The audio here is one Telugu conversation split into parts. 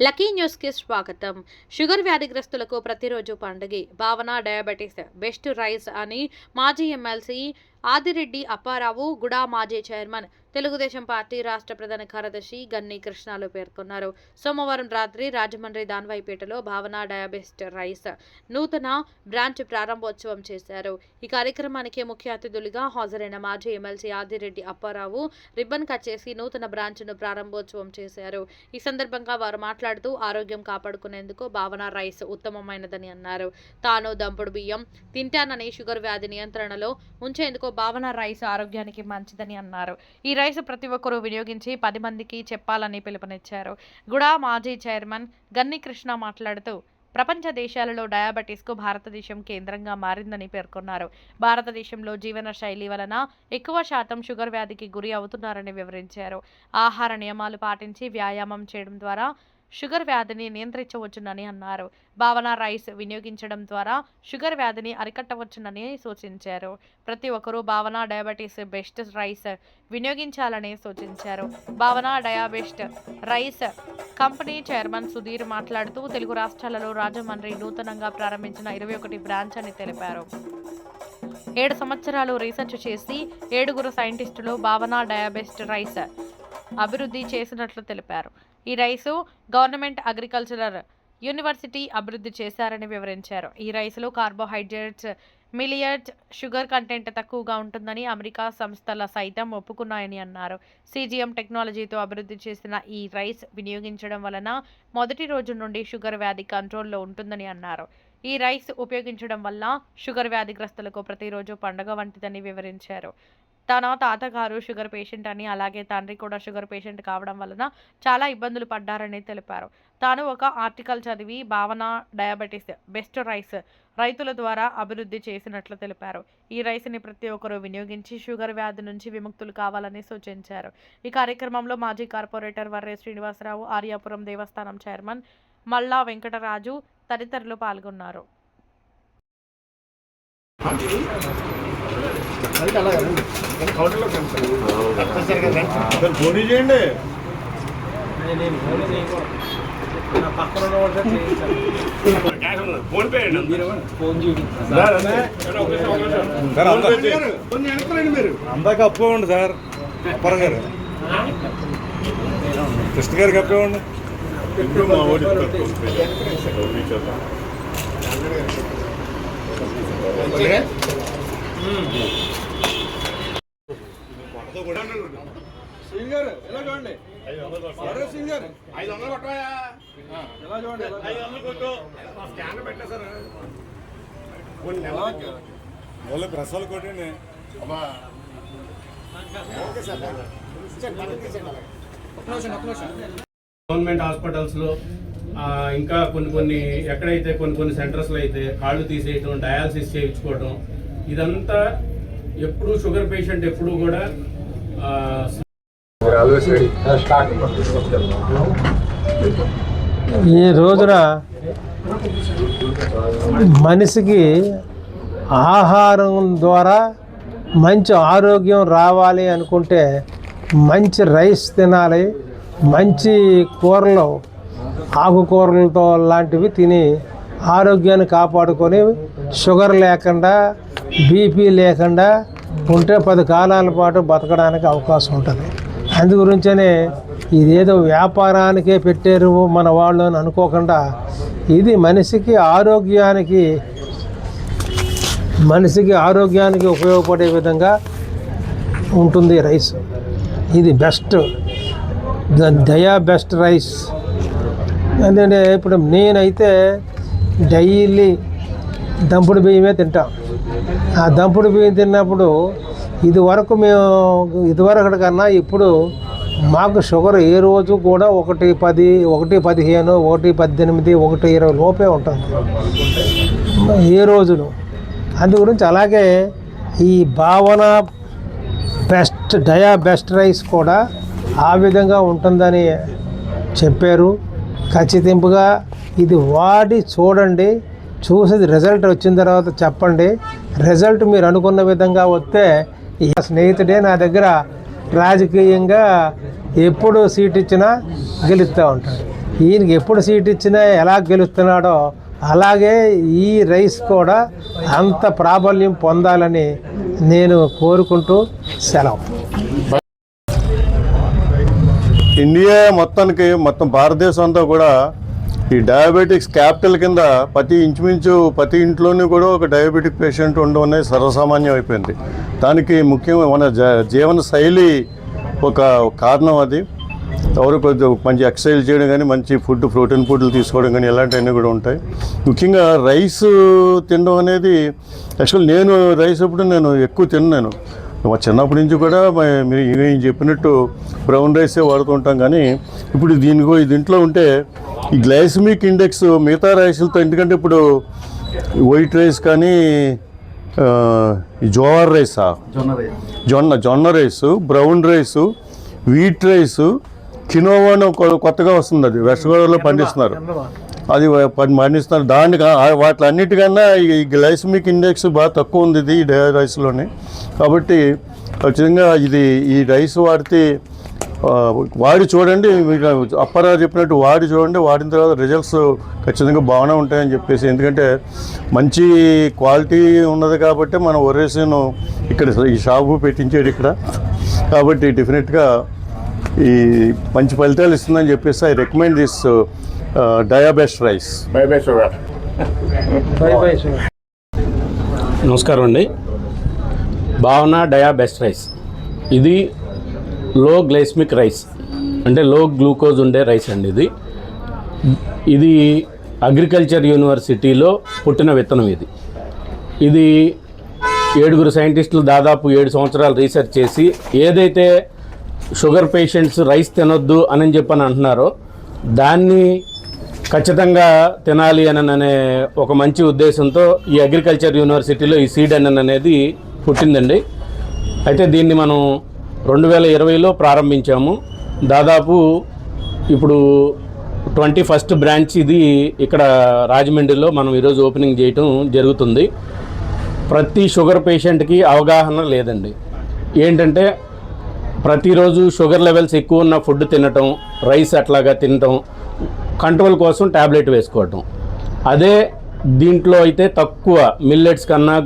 లక్కీ న్యూస్కి స్వాగతం. షుగర్ వ్యాధిగ్రస్తులకు ప్రతిరోజు పండుగే. భావన డయాబెటీస్ బెస్ట్ రైస్ అని మాజీ ఎమ్మెల్సీ ఆదిరెడ్డి అప్పారావు గుడా మాజీ చైర్మన్ తెలుగుదేశం పార్టీ రాష్ట్ర ప్రధాన కార్యదర్శి గన్ని కృష్ణాలు పేర్కొన్నారు. సోమవారం రాత్రి రాజమండ్రి దాన్వాయిపేటలో భావన డయాబెస్ట్ రైస్ నూతన బ్రాంచ్ ప్రారంభోత్సవం చేశారు. ఈ కార్యక్రమానికి ముఖ్య అతిథులుగా హాజరైన మాజీ MLC Adireddy Apparao ribbon cut చేసి నూతన బ్రాంచ్ను ప్రారంభోత్సవం చేశారు. ఈ సందర్భంగా వారు మాట్లాడుతూ ఆరోగ్యం కాపాడుకునేందుకు భావన రైస్ ఉత్తమమైనదని అన్నారు. తాను దంపుడు బియ్యం తింటానని షుగర్ వ్యాధి నియంత్రణలో ఉంచేందుకు భావన రైస్ ఆరోగ్యానికి మంచిదని అన్నారు. ఈ రైస్ ప్రతి ఒక్కరూ వినియోగించి పది మందికి చెప్పాలని పిలుపునిచ్చారు. గుడా మాజీ చైర్మన్ గన్ని కృష్ణ మాట్లాడుతూ ప్రపంచ దేశాలలో డయాబెటీస్కు భారతదేశం కేంద్రంగా మారిందని పేర్కొన్నారు. భారతదేశంలో జీవన శైలి వలన ఎక్కువ శాతం షుగర్ వ్యాధికి గురి అవుతున్నారని వివరించారు. ఆహార నియమాలు పాటించి వ్యాయామం చేయడం ద్వారా షుగర్ వ్యాధిని నియంత్రించవచ్చునని అన్నారు. భావన రైస్ వినియోగించడం ద్వారా షుగర్ వ్యాధిని అరికట్టవచ్చునని సూచించారు. ప్రతి ఒక్కరూ భావన డయాబెటీస్ బెస్ట్ రైస్ వినియోగించాలని సూచించారు. Bhavana Diabest rice company chairman Sudheer మాట్లాడుతూ తెలుగు రాష్ట్రాలలో రాజమండ్రి నూతనంగా ప్రారంభించిన ఇరవై ఒకటి బ్రాంచ్ అని తెలిపారు. ఏడు సంవత్సరాలు రీసెర్చ్ చేసి ఏడుగురు సైంటిస్టులు భావన డయాబెస్ట్ రైస్ అభివృద్ధి చేసినట్లు తెలిపారు. ఈ రైసు గవర్నమెంట్ అగ్రికల్చరల్ యూనివర్సిటీ అభివృద్ధి చేశారని వివరించారు. ఈ రైసులో కార్బోహైడ్రేట్స్ మిలియట్ షుగర్ కంటెంట్ తక్కువగా ఉంటుందని అమెరికా సంస్థల సైతం ఒప్పుకున్నాయని అన్నారు. సీజీఎం టెక్నాలజీతో అభివృద్ధి చేసిన ఈ రైస్ వినియోగించడం వలన మొదటి రోజు నుండి షుగర్ వ్యాధి కంట్రోల్లో ఉంటుందని అన్నారు. ఈ రైస్ ఉపయోగించడం వల్ల షుగర్ వ్యాధిగ్రస్తులకు ప్రతిరోజు పండగ వంటిదని వివరించారు. తన తాతగారు షుగర్ పేషెంట్ అని అలాగే తండ్రి కూడా షుగర్ పేషెంట్ కావడం వలన చాలా ఇబ్బందులు పడ్డారని తెలిపారు. తాను ఒక ఆర్టికల్ చదివి భావన డయాబెటీస్ బెస్ట్ రైస్ రైతుల ద్వారా అభివృద్ధి చేసినట్లు తెలిపారు. ఈ రైస్ని ప్రతి ఒక్కరూ వినియోగించి షుగర్ వ్యాధి నుంచి విముక్తులు కావాలని సూచించారు. ఈ కార్యక్రమంలో మాజీ కార్పొరేటర్ వర్రే శ్రీనివాసరావు ఆర్యాపురం దేవస్థానం చైర్మన్ మల్లా వెంకటరాజు తదితరులు పాల్గొన్నారు. ఫోన్ చేయండి ఫోన్ పే అండి సార్ అంతా కొన్ని వెనకరండి మీరు అందాక అప్పేవండి సార్ అప్పరం గారు కృష్ణ గారికి అప్పేవండి ఇప్పుడు మా ఓడి ఫోన్ పే చేద్దాం. సింగ్ గారు ఎలా చూడండి? గారు ఐదు వందలు కొట్టవయ్యా. ఎలా చూడండి ఎలా ఐదు వందలు కొట్టు. మా స్కానర్ పెట్టా సార్. కొన్ని నెలలు. చూడండి. వాళ్ళు ప్రసాలు కొట్టండి. అమ్మా. గవర్నమెంట్ హాస్పిటల్స్లో ఆ, ఇంకా కొన్ని కొన్ని ఎక్కడైతే కొన్ని కొన్ని సెంటర్స్లో అయితే కాళ్ళు తీసేయటం డయాలసిస్ చేయించుకోవటం ఇదంతా ఎప్పుడు షుగర్ పేషెంట్ ఎప్పుడు కూడా ఆ, ఈ రోజున మనిషికి ఆహారం ద్వారా మంచి ఆరోగ్యం రావాలి అనుకుంటే మంచి రైస్ తినాలి మంచి కూరలు ఆకుకూరలతో లాంటివి తిని ఆరోగ్యాన్ని కాపాడుకొని షుగర్ లేకుండా బీపీ లేకుండా ఉంటే పది కాలాల పాటు బతకడానికి అవకాశం ఉంటుంది. అందుగురించనే ఇదేదో వ్యాపారానికే పెట్టారు మన వాళ్ళు అని అనుకోకుండా ఇది మనిషికి ఆరోగ్యానికి మనిషికి ఆరోగ్యానికి ఉపయోగపడే విధంగా ఉంటుంది రైస్. ఇది బెస్ట్. ద- దయా బెస్ట్ రైస్. ఎందుకంటే ఇప్పుడు నేనైతే డైలీ దంపుడు బియ్యమే తింటాం. ఆ దంపుడు బియ్యం తిన్నప్పుడు ఇదివరకు మేము ఇదివరకటి కన్నా ఇప్పుడు మాకు షుగర్ ఏ రోజు కూడా ఒకటి పది ఒకటి పదిహేను ఒకటి పద్దెనిమిది ఒకటి ఇరవై లోపే ఉంటుంది. ఏ రోజును. అందు గురించి అలాగే ఈ భావన బెస్ట్ డయా బెస్ట్ రైస్ కూడా ఆ విధంగా ఉంటుందని చెప్పారు. ఖచ్చితంగా ఇది వాడి చూడండి చూసి రిజల్ట్ వచ్చిన తర్వాత చెప్పండి. రిజల్ట్ మీరు అనుకున్న విధంగా వస్తే స్నేహితుడే నా దగ్గర రాజకీయంగా ఎప్పుడు సీట్ ఇచ్చినా గెలుస్తూ ఉంటాడు. ఈయనకి ఎప్పుడు సీట్ ఇచ్చినా ఎలా గెలుస్తున్నాడో అలాగే ఈ రైస్ కూడా అంత ప్రాబల్యం పొందాలని నేను కోరుకుంటూ సెలవు. ఇండియా మొత్తానికి మొత్తం భారతదేశం అంతా కూడా ఈ డయాబెటిక్స్ క్యాపిటల్ కింద ప్రతి ఇంచుమించు ప్రతి ఇంట్లోనూ కూడా ఒక డయాబెటిక్ పేషెంట్ ఉండడం అనేది సర్వసామాన్యం అయిపోయింది. దానికి ముఖ్యంగా మన జ- జీవన శైలి ఒక కారణం అది. ఎవరు కొద్దిగా మంచి ఎక్సర్సైజ్ చేయడం కానీ మంచి ఫుడ్ ప్రోటీన్ ఫుడ్లు తీసుకోవడం కానీ ఇలాంటివన్నీ కూడా ఉంటాయి. ముఖ్యంగా రైస్ తినడం అనేది యాక్చువల్ నేను రైస్ అప్పుడు నేను ఎక్కువ తిన్నాను మా చిన్నప్పటి నుంచి కూడా మీరు చెప్పినట్టు బ్రౌన్ రైసే వాడుతుంటాం కానీ ఇప్పుడు దీనికో దీంట్లో ఉంటే ఈ గ్లైసమిక్ ఇండెక్స్ మిగతా రైస్లతో ఎందుకంటే ఇప్పుడు వైట్ రైస్ కానీ జోవర్ రైసా? జొన్న జొన్న rice brown rice wheat rice quinoa కొత్తగా వస్తుంది అది. వెస్ట్ గోదావరిలో పండిస్తున్నారు. అది పండిస్తున్నారు. దానికి వాటి అన్నిటికన్నా ఈ గ్లైసమిక్ ఇండెక్స్ బాగా తక్కువ ఉంది ఇది రైస్లోని. కాబట్టి ఖచ్చితంగా ఇది ఈ రైస్ వాడితే వాడి చూడండి మీకు అప్పారావు చెప్పినట్టు వాడి చూడండి వాడిన తర్వాత రిజల్ట్స్ ఖచ్చితంగా బాగానే ఉంటాయని చెప్పేసి. ఎందుకంటే మంచి క్వాలిటీ ఉన్నది కాబట్టి మనం ఒరేసిను ఇక్కడ ఈ షాపు పెట్టించాడు ఇక్కడ. కాబట్టి డెఫినెట్గా ఈ మంచి ఫలితాలు ఇస్తుందని చెప్పేసి I recommend this Diabest rice నమస్కారం అండి. భావన డయా బెస్ట్ రైస్ ఇది లో గ్లైస్మిక్ రైస్. అంటే లో గ్లూకోజ్ ఉండే రైస్ అండి ఇది. ఇది అగ్రికల్చర్ యూనివర్సిటీలో పుట్టిన విత్తనం ఇది. ఇది ఏడుగురు సైంటిస్టులు దాదాపు ఏడు సంవత్సరాలు రీసెర్చ్ చేసి ఏదైతే షుగర్ పేషెంట్స్ రైస్ తినొద్దు అని చెప్పని అంటున్నారో దాన్ని ఖచ్చితంగా తినాలి అని అనే ఒక మంచి ఉద్దేశంతో ఈ అగ్రికల్చర్ యూనివర్సిటీలో ఈ సీడ్ అని అనేది పుట్టిందండి. అయితే దీన్ని మనం రెండు వేల ఇరవైలో ప్రారంభించాము. దాదాపు ఇప్పుడు ట్వంటీ ఫస్ట్ బ్రాంచ్ ఇది ఇక్కడ రాజమండ్రిలో మనం ఈరోజు ఓపెనింగ్ చేయటం జరుగుతుంది. ప్రతి షుగర్ పేషెంట్కి అవగాహన లేదండి. ఏంటంటే ప్రతిరోజు షుగర్ లెవెల్స్ ఎక్కువ ఉన్న ఫుడ్ తినటం రైస్ అట్లాగా తినటం కంట్రోల్ కోసం ట్యాబ్లెట్ వేసుకోవటం. అదే దీంట్లో అయితే తక్కువ మిల్లెట్స్ కన్నా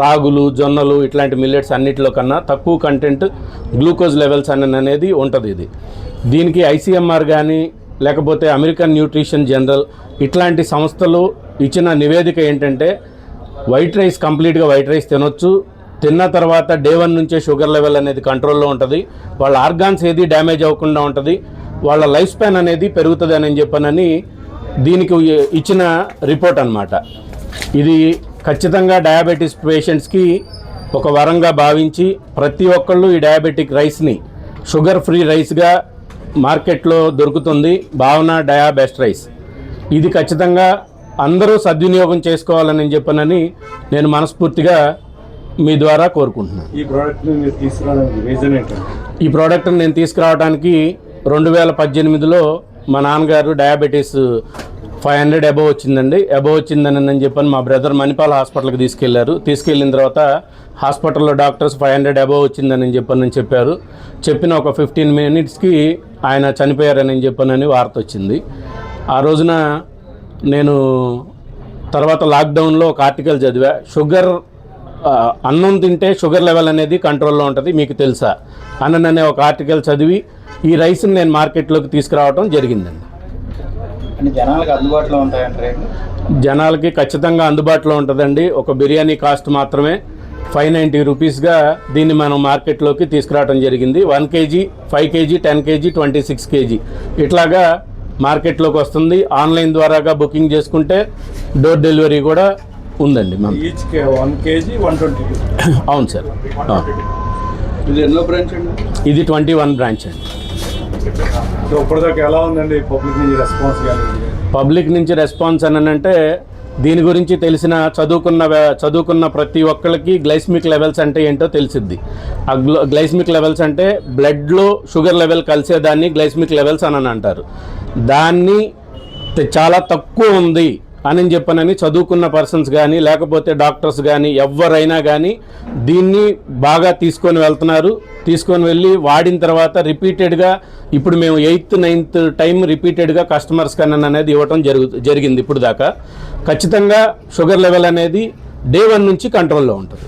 రాగులు జొన్నలు ఇట్లాంటి మిల్లెట్స్ అన్నిటిలో కన్నా తక్కువ కంటెంట్ గ్లూకోజ్ లెవెల్స్ అని అనేది ఉంటుంది ఇది. దీనికి ఐసీఎంఆర్ కానీ లేకపోతే అమెరికన్ న్యూట్రిషన్ జనరల్ ఇట్లాంటి సంస్థలు ఇచ్చిన నివేదిక ఏంటంటే వైట్ రైస్ కంప్లీట్గా వైట్ రైస్ తినొచ్చు. తిన్న తర్వాత డే వన్ నుంచే షుగర్ లెవెల్ అనేది కంట్రోల్లో ఉంటుంది. వాళ్ళ ఆర్గాన్స్ ఏది డ్యామేజ్ అవ్వకుండా ఉంటుంది. వాళ్ళ లైఫ్ స్పాన్ అనేది పెరుగుతుంది అని చెప్పానని దీనికి ఇచ్చిన రిపోర్ట్ అన్నమాట. ఇది ఖచ్చితంగా డయాబెటీస్ పేషెంట్స్కి ఒక వరంగా భావించి ప్రతి ఒక్కళ్ళు ఈ డయాబెటిక్ రైస్ని షుగర్ ఫ్రీ రైస్గా మార్కెట్లో దొరుకుతుంది. భావన డయాబెస్ట్ రైస్ ఇది ఖచ్చితంగా అందరూ సద్వినియోగం చేసుకోవాలని చెప్పనని నేను మనస్ఫూర్తిగా మీ ద్వారా కోరుకుంటున్నాను. ఈ ఏంటంటే ఈ ప్రోడక్ట్ని నేను తీసుకురావడానికి రెండు వేల పద్దెనిమిదిలో మా నాన్నగారు డయాబెటీస్ ఫైవ్ హండ్రెడ్ అబవ్ వచ్చిందండి. అబవ్ వచ్చిందని అని చెప్పని మా బ్రదర్ మణిపాల్ హాస్పిటల్కి తీసుకెళ్ళారు. తీసుకెళ్ళిన తర్వాత హాస్పిటల్లో డాక్టర్స్ ఫైవ్ హండ్రెడ్ అబవ్ వచ్చిందని చెప్పని చెప్పారు. చెప్పిన ఒక ఫిఫ్టీన్ మినిట్స్కి ఆయన చనిపోయారని చెప్పనని వార్త వచ్చింది. ఆ రోజున నేను తర్వాత లాక్డౌన్లో ఒక ఆర్టికల్ చదివా షుగర్ అన్నం తింటే షుగర్ లెవెల్ అనేది కంట్రోల్లో ఉంటుంది మీకు తెలుసా? అన్నననే ఒక ఆర్టికల్ చదివి ఈ రైస్ని నేను మార్కెట్లోకి తీసుకురావడం జరిగిందండి. అంటే జనాలకు అందుబాటులో ఉంటాయంటారు జనాలకి ఖచ్చితంగా అందుబాటులో ఉంటుందండి. ఒక బిర్యానీ కాస్ట్ మాత్రమే ఫైవ్ నైంటీ రూపీస్గా దీన్ని మనం మార్కెట్లోకి తీసుకురావడం జరిగింది. One KG five KG ten KG twenty six KG. ఇట్లాగా మార్కెట్లోకి వస్తుంది. ఆన్లైన్ ద్వారాగా బుకింగ్ చేసుకుంటే డోర్ డెలివరీ కూడా ఉందండి మన each one KG one twenty అవును సార్. అవును. ఇది ఎన్నో బ్రాంచ్ అండి? ఇది ట్వంటీ వన్ బ్రాంచ్ అండి. సో ఇప్పటిదాకా ఎలా ఉందండి పబ్లిక్ నుంచి రెస్పాన్స్ కానీ? పబ్లిక్ నుంచి రెస్పాన్స్ అని అంటే దీని గురించి తెలిసిన చదువుకున్న చదువుకున్న ప్రతి ఒక్కరికి గ్లైస్మిక్ లెవెల్స్ అంటే ఏంటో తెలిసిద్ది. ఆ గ్లైస్మిక్ లెవెల్స్ అంటే బ్లడ్లో షుగర్ లెవెల్ కలిసేదాన్ని గ్లైస్మిక్ లెవెల్స్ అని అంటారు. దాన్ని చాలా తక్కువ ఉంది. అని చెప్పనని చదువుకున్న పర్సన్స్ కానీ లేకపోతే డాక్టర్స్ కానీ ఎవరైనా కానీ దీన్ని బాగా తీసుకొని వెళ్తున్నారు. తీసుకొని వెళ్ళి వాడిన తర్వాత రిపీటెడ్గా ఇప్పుడు మేము ఎయిత్ నైన్త్ టైం రిపీటెడ్గా కస్టమర్స్ కన్నా అనేది ఇవ్వటం జరుగు జరిగింది ఇప్పుడు దాకా. ఖచ్చితంగా షుగర్ లెవెల్ అనేది డే వన్ నుంచి కంట్రోల్లో ఉంటుంది.